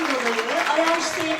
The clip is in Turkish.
Dolayı araştırma